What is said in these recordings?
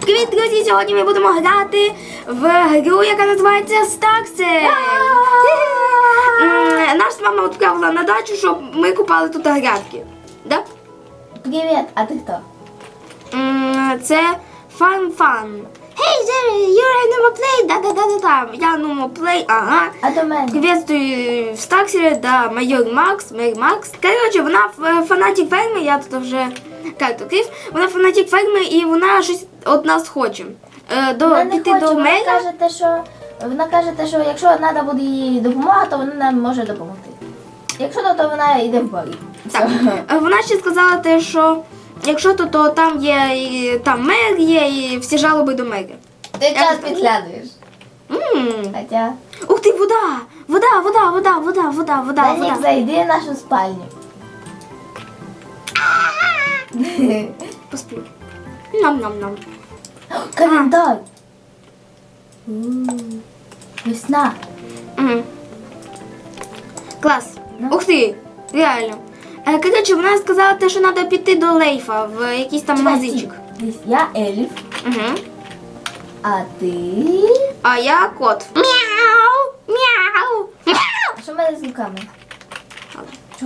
Привіт, друзі! Сьогодні ми будемо грати в гру, яка називається Старсе. Нас мама відправила на дачу, щоб ми купали тут грядки. Да? Привіт, а ти хто? Це Fun. Hey, Jerry, you're a play. Да-да-да-да-да. Я ну play, ага. А до мене? Приветствую в Старксері, да, майор Макс, майор Макс. Коротше, вона фанатик ферми, я тут вже карту крив. Вона фанатик ферми і вона щось від нас хоче. Е, до, Вона не піти хоче, до вона мера. каже, те, що вона каже, те, що якщо треба буде їй допомога, то вона нам може допомогти. Якщо то, то вона йде в бой. Так. Е, Вона ще сказала те, що якщо то, то там є і там мер є, і всі жалоби до мера. Ти час підглядуєш. М. Хоча, Ух ти, вода! Вода, вода, вода, вода, вода, вода, Данік, вода. зайди в нашу спальню. Посплю. Нам-нам-нам. Календар. У, Весна. Мгм. Клас. Ну. Ух ти, реально. Е, Коротше, вона сказала те, що треба піти до Лейфа в якийсь там Чекай, магазинчик. стій. Я Угу. а ти. А я кот. Мяу! Мяу! Мяу! А що в мене з руками?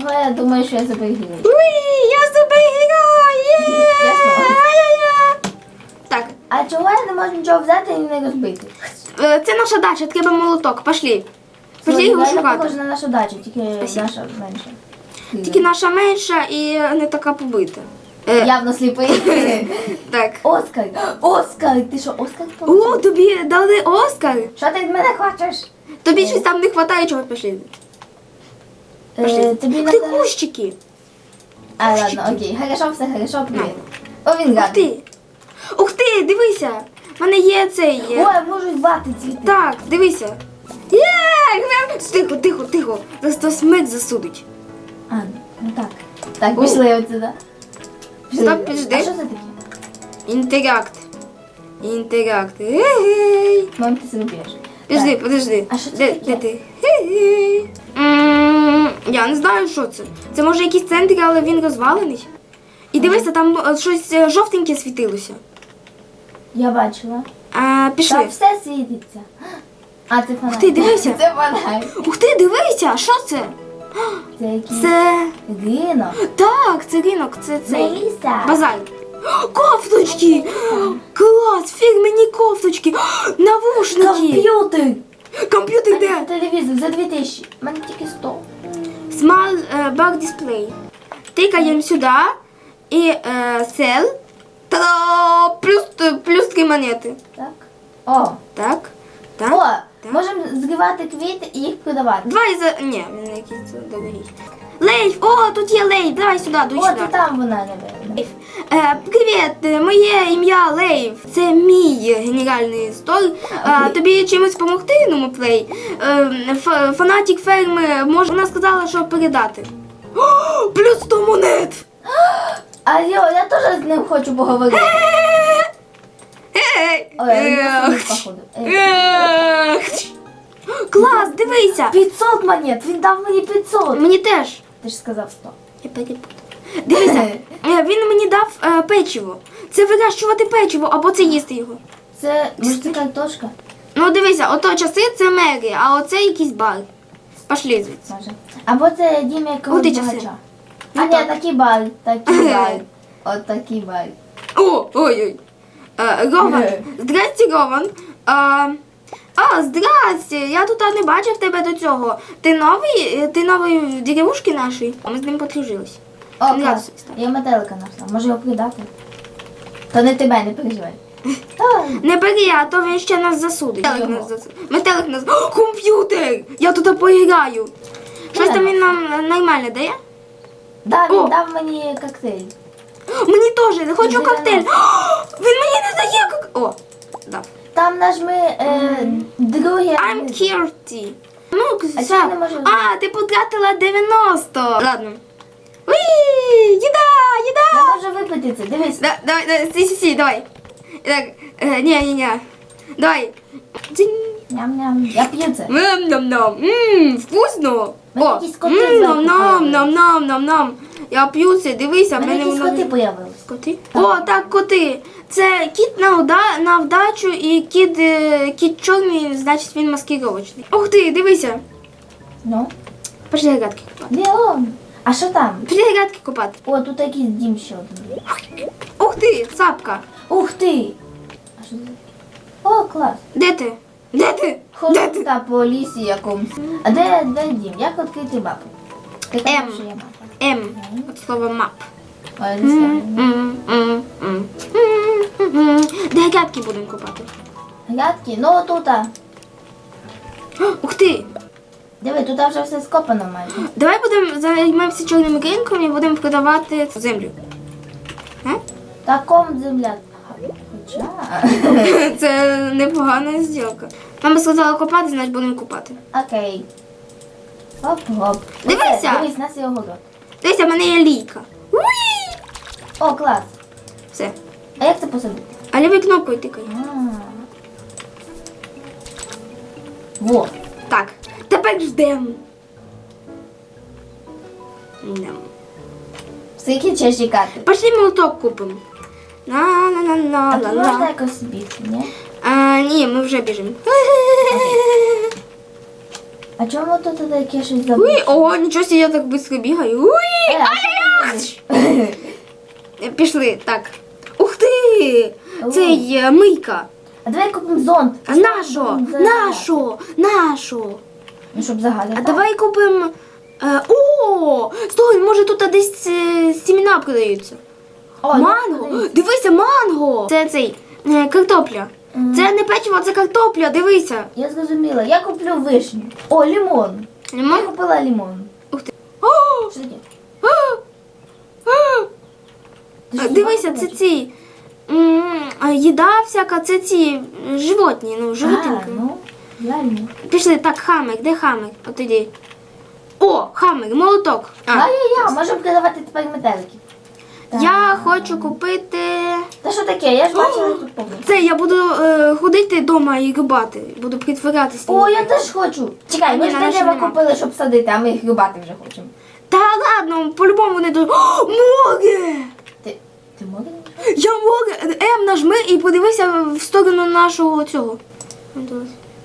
Чого я думаю, що я забігаю? Уй, я супергерой! Є! Так, А чого я не можу нічого взяти і не розбити? е, це наша дача, треба молоток. Пошли. Пошли його шукати. похоже на нашу дачу, тільки наша менша. Тільки наша менша і не така побита. Е, Явно сліпий. Так. Оскар! Оскар! Ти що, Оскар? О, тобі дали Оскар. Що ти від мене хочеш? Тобі щось там не вистачає, чого пішли. Пошли. Е, тобі Ух ти надо... кущики. А, ладно, окей. Хорошо, все хорошо, привіт. О, він Ух гадний. ти. Ух ти, дивися. В мене є цей. е, Ой, можуть вати цвіти. Так, дивися. Є! гля- Тихо, тихо, тихо. Зараз то смерть засудить. А, ну так. Так, О. пішли отсюда. Пішли. Стоп, підожди. А що це таке? Інтеракт. Інтеракт. Мам, ти себе б'єш. Подожди, Так. подожди. А що це де, таке? де ти? Ей. М, Я не знаю, що це. Це може якийсь центр, але він розвалений. І дивися, там е, щось е, жовтеньке світилося. Я бачила. А, пішли. Там все світиться. А, це фонарь. Ух ти, дивися. Це фонарь. Ух ти, дивися, що це? Це якийсь Це. ринок. Так, це ринок, це цей. Базар. Кофточки! Клас! Фірмені кофточки! Навушники! Комп'ютер. Комп'ютер де? Телевізор за 2000. У мене тільки 100. Small Bug Bar Display. Тикаємо сюди і е, sell. Та плюс, плюс три монети. Так. О. Так. Так. О. можемо зривати квіти і їх продавати. Два із... Ні, він якийсь дорогий. Лейф! О, тут є Лейф! Давай сюди, дуй О, сюди. це там вона не Лейф. Е, привіт, е, моє ім'я Лейв. Це мій генеральний стор. Е, тобі чимось допомогти, Нумоплей? Е, ф- фанатик ферми може. Вона сказала, що передати. О, плюс 100 монет! А йо, я теж з ним хочу поговорити. Ей! Ой, я не Ех. посунув, походу. Е. Ех. Клас, дивися! 500 монет, він дав мені 500. Мені теж. Ти ж сказав 100. Я перепутала. Дивися, е, він мені дав е, печиво. Це вирощувати печиво або це їсти його. Це, це картошка? Ну дивися, ото часи це Мері, а оце якийсь бар. Пошли звідси. Може. Або це дім якогось Куди часи? багача. Ну, А ні, так. такий бар, такий бар. От такий бар. О, ой-ой. Е, Рован. Е. Здрасте, Рован. А, а, здрасте. Я тут не бачив тебе до цього. Ти новий? Е, Ти новий в деревушці нашій? Ми з ним подружились. О, клас. Я метелика знайшла. Може його продати? То не тебе, не переживай. Не бери, а то він ще нас засудить. Метелик нас засудить. Метелик нас. О, комп'ютер! Я тут поіграю. Щось там він нам нормально дає? Да, О. дав мені коктейль. Мені теж, хочу коктейль. О, Він мені не дає кок... О, дав. Там нажми е, другий. I'm Kirty. Ну, А все. я не можу? А, ти потратила 90. Ладно. Уї, їда, їда. Я можу випити це, дивись. Да, давай, давай, сі, сі, сі, давай. Так, е, ні, ні, ні. Давай. Дзинь. Ням-ням. Я п'ю це. Ням-ням-ням. Ммм, вкусно. Мене О, якісь коти м, зверху нам, Я п'ю це, дивися, мене якісь воно... коти появились. Коти? О, так, коти. Це кіт на, уда... на вдачу і кіт, е, кіт чорний, значить він маскировочний. Ух ти, дивися. Ну, Пошли грядки купати. Леон. А що там? Пішли грядки купати. О, тут якийсь дім ще один. Ух ти, сапка. Ух ти! А що це? О, клас. Де ти? Де ти? Де Ходжу та по лісі якомусь. А де, де дім? Як відкрити мапу? Ти казав, що є мапа. М. От мап. М, м. Де грядки будемо купати? Грядки, ну тут. Ух ти! Диви, тут вже все скопано майже. Давай будемо займемося чорним ринком і будемо продавати землю. Е? Таком земля. Хоча. Це непогана зділка. Мама сказала копати, значить будемо купати. Окей. Оп, оп. Дивися! Дивись, нас є огород. Дивися, в мене є лійка. Уї! О, клас. Все. А як це посадити? А лівою кнопкою тикай. Во. Так, тепер ждемо. Йдемо. Скільки ще чекати? Пошли молоток купимо. На на на на А на тут можна на. якось бігти, ні? А, ні, ми вже біжимо. А чому тут таке щось забув? Уй, ого, нічого собі, я так швидко бігаю. Уй! Е, а що ти робиш? Пішли, так. Ух ти! Це є мийка. А давай купимо зонт. А нащо? Зонт Нащо? Нащо? Ну, щоб загадати. А давай купимо. Е, о! Стой, може тут десь е, сімена продаються. О, ну, манго! подивись. Дивися, манго! Це цей е, картопля. Це не печиво, це картопля, дивися. Я зрозуміла. Я куплю вишню. О, лимон. Я Лимон? купила лимон. Ух ти. О! Що таке? А! А! Ти що, Дивися, це бачиш? ці. м, а, Їда всяка, це ці м, животні, ну, А, животинки. ну, реально. Пішли, так, хамик, де хамик? От іди. О, хамик, молоток. А, А я, я, можемо продавати тепер метелики. Я хочу купити. Та що таке? Я ж бачила тут повно. Це я буду е, ходити вдома і рубати. Буду притворятися. О, я теж хочу. Чекай, ми ні, ж на наші дерева нема. купили, щоб садити, а ми їх рубати вже хочемо. Та ладно, по-любому вони до. О, море! Ти, ти можеш? Я море! М нажми і подивися в сторону нашого цього.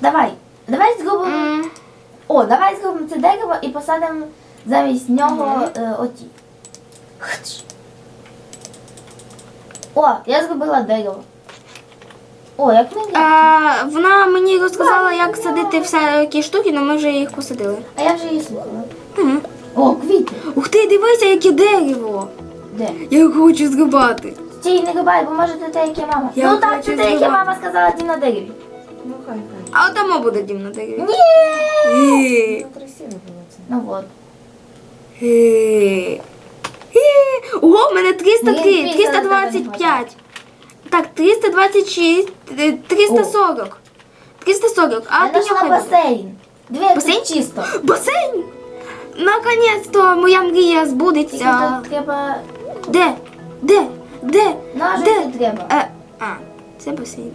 Давай, давай зробимо. М, О, давай зробимо це дерево і посадимо замість нього е, оті. Хтш. О, я зробила дерево. О, як мені. А, вона мені розказала, як садити всякі штуки, але ми вже їх посадили. А я вже її слухала. Мгм. О, квіти. Ух ти, дивися, яке дерево! Де? Я хочу зрубати. Стій, не рубай, бо може це те, яке мама. Я ну так, хочу це те, яке зрубати. мама сказала ті на дереві. Ну хай хай. А отамо буде дім на дереві. Ні. Е, Ну красиво було це. Ну от. е. Ого, в мене 303, 325. Так, 326, е, 340. 340. А я ти знайшла нюхай. басейн. Дві Басейн? чисто. Басейн! Наконець-то моя мрія Тільки збудеться. тут треба. Де? Де? Де? Ножиці Де? треба. Е, а, це басейн.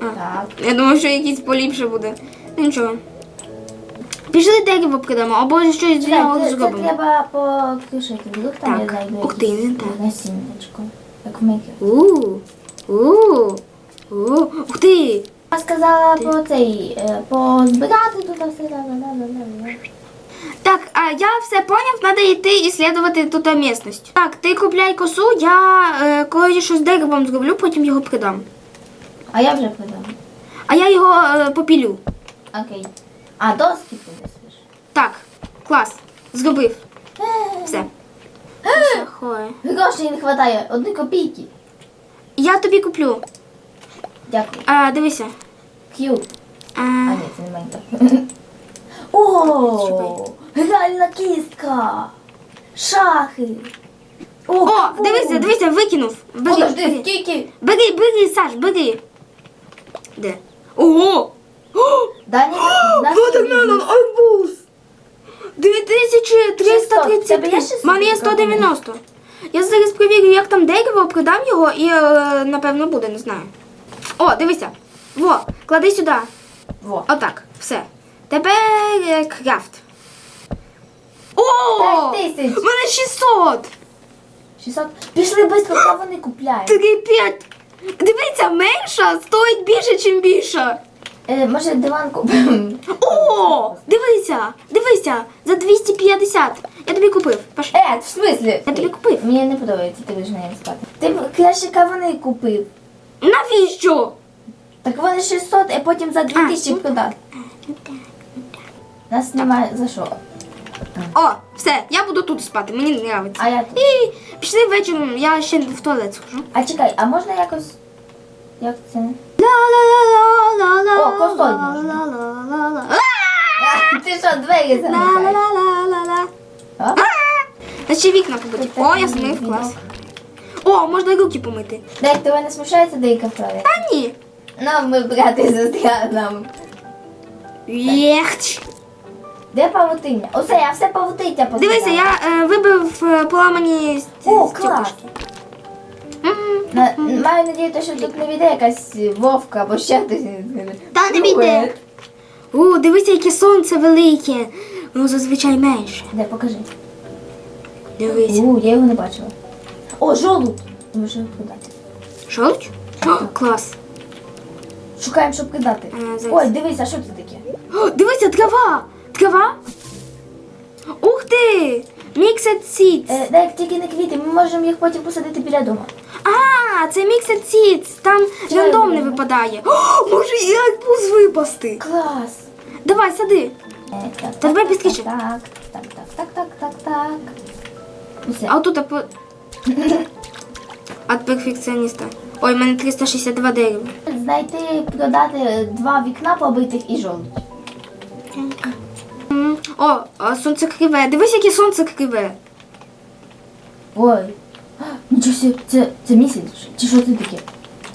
А. Так. Я думаю, що якийсь поліпше буде. Ну нічого. Пішли дерево придамо, або щось з нього Це, зробимо. треба покришити. Вдруг там я Так. знайду Ух ти, якісь насіннячко. Як в. У, у, у, ух ти! Я сказала про цей, е, позбирати тут все. Так, а я все поняв, треба йти і слідувати тут місцевість. Так, ти купляй косу, я е, коли щось з деревом зроблю, потім його придам. А я вже придам. А я його е, попілю. Окей. А доски принесеш? Так, клас, зробив. Все. Все, хой. Грошей не вистачає, одні копійки. Я тобі куплю. Дякую. А, дивися. К'ю. А, А ні, це не Майнкрафт. О, гральна кістка. Шахи. О, дивися, дивися, викинув. Бери, Подожди, бери, скільки? бери, бери, Саш, бери. Де? Ого! О! Дані, наш Водоменон, арбуз! 2330. Є У мене є 190. Я зараз перевірю, як там дерево, придам його і е, напевно буде, не знаю. О, дивися. Во, клади сюди. Во. Отак, все. Тепер е, крафт. О! П'ять тисяч. У мене 600! 600. Пішли швидко, хто вони купляють. 3, 5, Дивіться, менша стоїть більше, ніж більша. Е, може диван купимо? О, дивися, дивися, за 250. Я тобі купив. Пошли. Е, в смислі? Я тобі купив. Мені не подобається, ти будеш на ньому спати. Ти б краще кавуни купив. Навіщо? Так вони 600, а потім за 2000 ну, продати. Нас немає за що. О, все, я буду тут спати, мені не подобається. А я тут. І пішли вечором, я ще в туалет схожу. А чекай, а можна якось. Як це? О, косой можна. Ти що, двері замикаєш? А? Ще вікна побити. О, я змив клас. О, можна руки помити. Дек, тебе не смущається деяка вправа? А ні. Нам ми брати зустріли нам. Єхч. Де павутиння? Оце, я все павутиння позбирала. Дивися, я е, вибив е, поламані ст- О, клас. На, маю надію, що тут не війде якась вовка або ще хтось. Та не піде. О, дивися, яке сонце велике. Ну, зазвичай менше. Де, покажи. Дивись. У, я його не бачила. О, жолудь! Може його. Жовч? О, клас. Шукаємо, щоб кидати. Е, зараз. Ой, дивись, а що це таке? О, дивися, трава. Трава? Ух ти! Mixed seeds. Е, Дек, тільки не квіти, ми можемо їх потім посадити біля дому. А, це Mixed seeds. Там рандом не випадає. О, може і арбуз випасти. Клас! Давай, сади. Е, Та давай так. Так, так, так, так, так, так, так. А отут по... От перфекціоніста. Ой, в мене 362 дерева. Знайти, продати два вікна побитих і жолудь. О, сонце криве. Дивись, яке сонце криве. Ой. Нічого це, це місяць? Чи що це таке?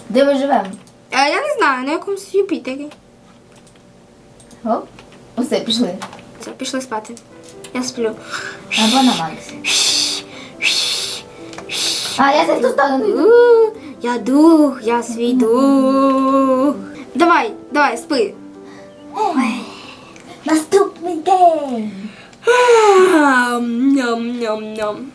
Де ми живемо? А я не знаю, на якомусь Юпітері. Оп. Усе, пішли. Все, пішли спати. Я сплю. Або на Максі. А, я за ту сторону йду. У, Я дух, я свій дух. Давай, давай, спи. Наступний день. Ням-ням-ням.